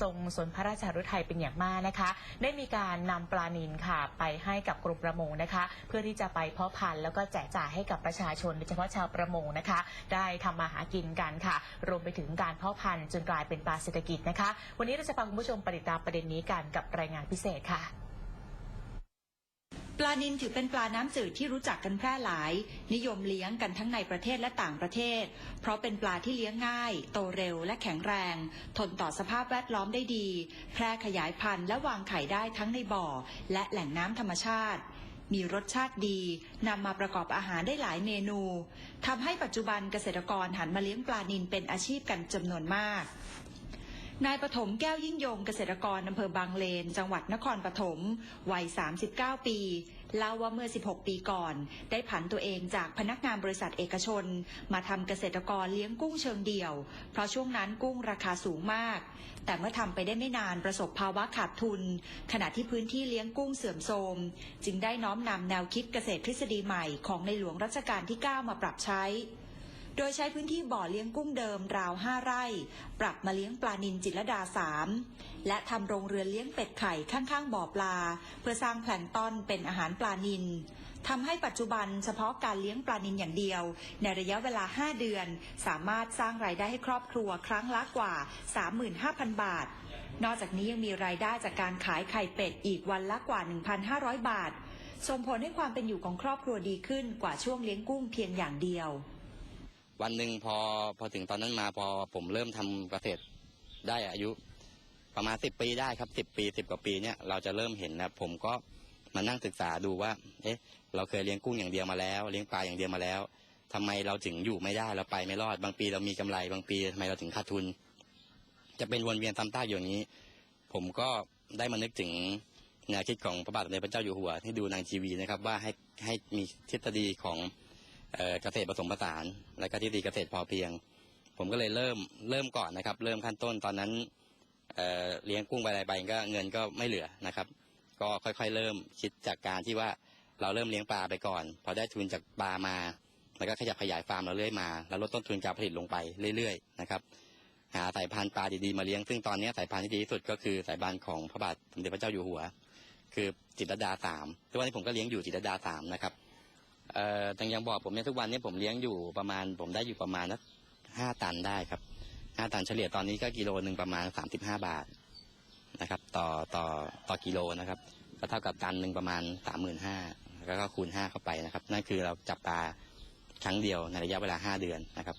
ทรงสนพระราชหฤทัยเป็นอย่างมากนะคะ ได้มีการนำปลานิลค่ะ ไปให้กับกรมประมงนะคะ เพื่อที่จะไปเพาะพันธุ์แล้วก็แจกจ่ายให้กับประชาชนโดยเฉพาะชาวประมงนะคะ ได้ทำมาหากินกันค่ะ รวมไปถึงการเพาะพันธุ์จนกลายเป็นปลาเศรษฐกิจนะคะ วันนี้เราจะพาคุณผู้ชมไปติดตามประเด็นนี้กันกับรายงานพิเศษค่ะ ปลานิลถือเป็นปลาน้ำจืดที่รู้จักกันแพร่หลาย นิยมเลี้ยงกันทั้งในประเทศและต่างประเทศ เพราะเป็นปลาที่เลี้ยงง่าย โตเร็วและแข็งแรง ทนต่อสภาพแวดล้อมได้ดี แพร่ขยายพันธุ์และวางไข่ได้ทั้งในบ่อ และแหล่งน้ำธรรมชาติ มีรสชาติดีนำมาประกอบอาหารได้หลายเมนูทำให้ปัจจุบันเกษตรกรหันมาเลี้ยงปลานิลเป็นอาชีพกันจำนวนมาก นายปฐมแก้วยิ่งยงเกษตรกรอำเภอบางเลน จังหวัดนครปฐมวัย 39 ปีเล่าว่าเมื่อ 16 ปีก่อน ได้ผันตัวเองจากพนักงานบริษัทเอกชน มาทำเกษตรกรเลี้ยงกุ้งเชิงเดี่ยว เพราะช่วงนั้นกุ้งราคาสูงมาก แต่เมื่อทำไปได้ไม่นานประสบภาวะขาดทุน ขณะที่พื้นที่เลี้ยงกุ้งเสื่อมโทรมจึงได้น้อมนำแนวคิดเกษตรทฤษฎีใหม่ของในหลวงรัชกาลที่ 9 มาปรับใช้ โดยใช้พื้นที่บ่อเลี้ยงกุ้งเดิมราว 5 ไร่ ปรับมาเลี้ยงปลานิลจิตรดา 3 และทำโรงเรือนเลี้ยงเป็ดไข่ข้างๆบ่อปลา เพื่อสร้างแพลงต้อนเป็นอาหารปลานิลทำให้ปัจจุบันเฉพาะการเลี้ยงปลานิลอย่างเดียว ในระยะเวลา 5 เดือน สามารถสร้างรายได้ให้ครอบครัวครั้งละกว่า 35,000 บาท นอกจากนี้ยังมีรายได้จากการขายไข่เป็ดอีกวันละกว่า 1,500 บาทส่งผลให้ความเป็นอยู่ของครอบครัวดีขึ้นกว่าช่วงเลี้ยงกุ้งเพียงอย่างเดียว วันหนึ่งพอพอถึงตอนนั้นมาพอผมเริ่มทำเกษตรได้อายุ ประมาณสิบปีได้ครับสิบปีสิบกว่าปีเนี่ยเราจะเริ่มเห็นนะผมก็มานั่งศึกษาดูว่า เอ๊ะ เราเคยเลี้ยงกุ้งอย่างเดียวมาแล้ว เลี้ยงปลาอย่างเดียวมาแล้วทำไมเราถึงอยู่ไม่ได้เราไปไม่รอดบางปีเรามีกำไรบางปีทำไมเราถึงขาดทุน จะเป็นวนเวียนซ้ำซากอย่างนี้ ผมก็ได้มานึกถึงแนวคิดของพระบาทสมเด็จพระเจ้าอยู่หัวที่ดูนางทีวีนะครับ ว่าให้ให้มีทฤษฎีของ เกษตรผสมผสาน และก็ที่ดีเกษตรพอเพียง ผมก็เลยเริ่มเริ่มก่อนนะครับ เริ่มขั้นต้นตอนนั้นเเลี้ยงกุ้งไปอะไรไปก็เงินก็ไม่เหลือนะครับ ก็ค่อยๆ เริ่มคิดจากการที่ว่าเราเริ่มเลี้ยงปลาไปก่อน พอได้ทุนจากปลามาแล้วก็ขยับขยายฟาร์มเราเรื่อยมา แล้วลดต้นทุนการผลิตลงไปเรื่อยๆนะครับหาสายพันธุ์ปลาดีๆมาเลี้ยง ซึ่งตอนนี้สายพันธุ์ที่ดีที่สุดก็คือสายพันธุ์ของพระบาทสมเด็จพระเจ้าอยู่หัว คือจิตรดาสามทุกวันนี้ผมก็เลี้ยงอยู่จิตรดาสามนะครับ เอ่อทางยังบอกผมเนี่ยทุกวันนี้ผมเลี้ยงอยู่ประมาณ ผมได้อยู่ประมาณนักห้าตันได้ครับห้าตันเฉลี่ยตอนนี้ก็กิโลหนึ่งประมาณสามสิบห้าบาทนะครับ ต่อต่อต่อกิโลนะครับก็เท่ากับตันหนึ่งประมาณสามหมื่นห้าแล้วก็คูณห้าเข้าไปนะครับ นั่นคือเราจับปลาครั้งเดียวในระยะเวลาห้าเดือนนะครับ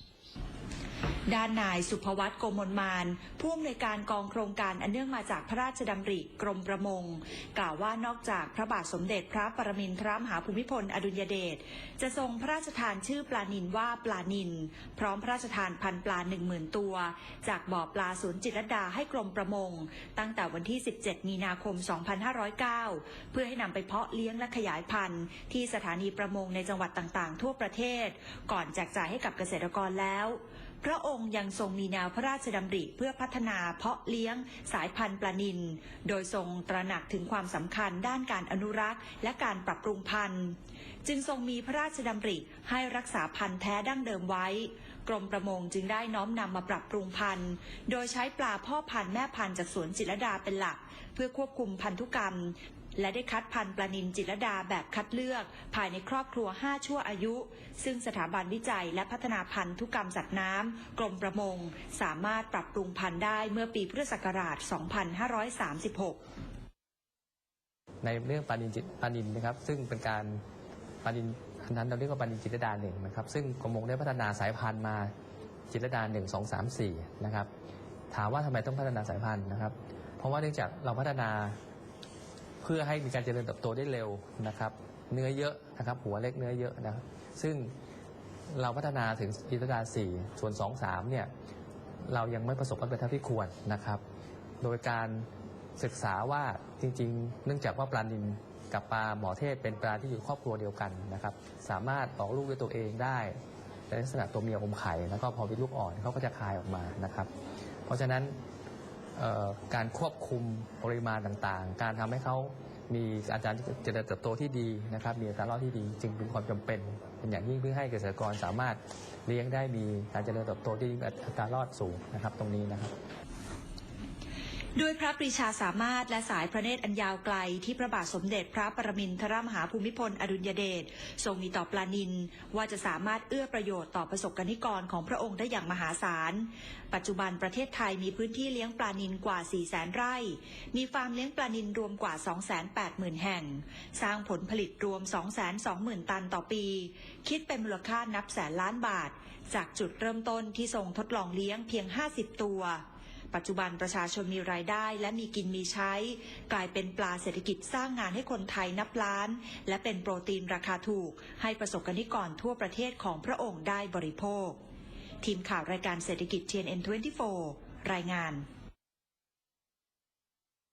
ด้านนายสุภวัตโกมลมานผู้อำนวยการกองโครงการอันเนื่องมาจากพระราชดำริกรมประมง กล่าวว่านอกจากพระบาทสมเด็จพระปรมินทรมหาภูมิพลอดุลยเดชจะทรงพระราชทานชื่อปลานินว่าปลานิน พร้อมพระราชทานพันปลาหนึ่งหมื่นตัว จากบ่อปลาศูนย์จิตรดาให้กรมประมง ตั้งแต่วันที่ 17 มีนาคม 2509 เพื่อให้นำไปเพาะเลี้ยงและขยายพันธุ์ ที่สถานีประมงในจังหวัดต่างๆ ทั่วประเทศ ก่อนแจกจ่ายให้กับเกษตรกรแล้ว พระองค์ยังทรงมีแนวพระราชดำริเพื่อพัฒนาเพาะเลี้ยงสายพันธุ์ปลานิล โดยทรงตระหนักถึงความสำคัญด้านการอนุรักษ์ และการปรับปรุงพันธุ์ จึงทรงมีพระราชดำริให้รักษาพันธุ์แท้ดั้งเดิมไว้ กรมประมงจึงได้น้อมนำมาปรับปรุงพันธุ์ โดยใช้ปลาพ่อพันธุ์แม่พันธุ์จากสวนจิตรดาเป็นหลัก เพื่อควบคุมพันธุกรรม และได้คัดพันธุ์ปลานิลจิตรดาแบบคัดเลือก ภายในครอบครัว 5 ชั่วอายุ ซึ่งสถาบันวิจัยและพัฒนาพันธุกรรมสัตว์น้ำกรมประมง สามารถปรับปรุงพันธุ์ได้เมื่อปีพุทธศักราช 2536 ในเรื่องปลานินจิตปลานินนะครับซึ่งเป็นการปลานินอันนั้นเราเรียกว่าปลานินจิตรดาหนึ่งนะครับซึ่งกรมประมงได้พัฒนาสายพันธุ์มาจิตรดาหนึ่งสองสามสี่นะครับถามว่าทำไมต้องพัฒนาสายพันธุ์นะครับ เพราะว่าเนื่องจากเราพัฒนา เพื่อให้มีการเจริญเติบโตได้เร็วนะครับ เนื้อเยอะนะครับ หัวเล็กเนื้อเยอะนะครับซึ่งเราพัฒนาถึงจิตรลดาสี่ส่วนสองสามเนี่ยเรายังไม่ประสบความสำเร็จเท่าที่ควรนะครับ โดยการศึกษาว่าจริงๆ เนื่องจากว่าปลานินกับปลาหมอเทศเป็นปลาที่อยู่ครอบครัวเดียวกันนะครับ สามารถออกลูกด้วยตัวเองได้ในลักษณะตัวเมียอมไข่แล้วก็พอมีลูกอ่อนเขาก็จะคายออกมานะครับ เพราะฉะนั้น การควบคุมปริมาณต่างๆ การทำให้เขามีอาจารย์เจริญเติบโตที่ดีนะครับ มีอัตรารอดที่ดี จึงเป็นความจำเป็นเป็นอย่างยิ่งเพื่อให้เกษตรกรสามารถเลี้ยงได้มีการเจริญเติบโตที่อัตรารอดสูงนะครับ ตรงนี้นะครับ ด้วยพระปรีชาสามารถและสายพระเนตรอันยาวไกลที่พระบาทสมเด็จพระปรมินทรมหาภูมิพลอดุลยเดชทรงมีต่อปลานิน ว่าจะสามารถเอื้อประโยชน์ต่อประสบกนิกรของพระองค์ได้อย่างมหาศาล ปัจจุบันประเทศไทยมีพื้นที่เลี้ยงปลานินกว่า4แสนไร่ มีฟาร์มเลี้ยงปลานินรวมกว่า 280,000 แห่ง สร้างผลผลิตรวม 220,000 ตันต่อปี คิดเป็นมูลค่านับแสนล้านบาท จากจุดเริ่มต้นที่ทรงทดลองเลี้ยงเพียง 50 ตัว ปัจจุบันประชาชนมีรายได้และมีกินมีใช้ กลายเป็นปลาเศรษฐกิจสร้างงานให้คนไทยนับล้าน และเป็นโปรตีนราคาถูก ให้ประสบกนิกรทั่วประเทศของพระองค์ได้บริโภค ทีมข่าวรายการเศรษฐกิจ TNN24 รายงาน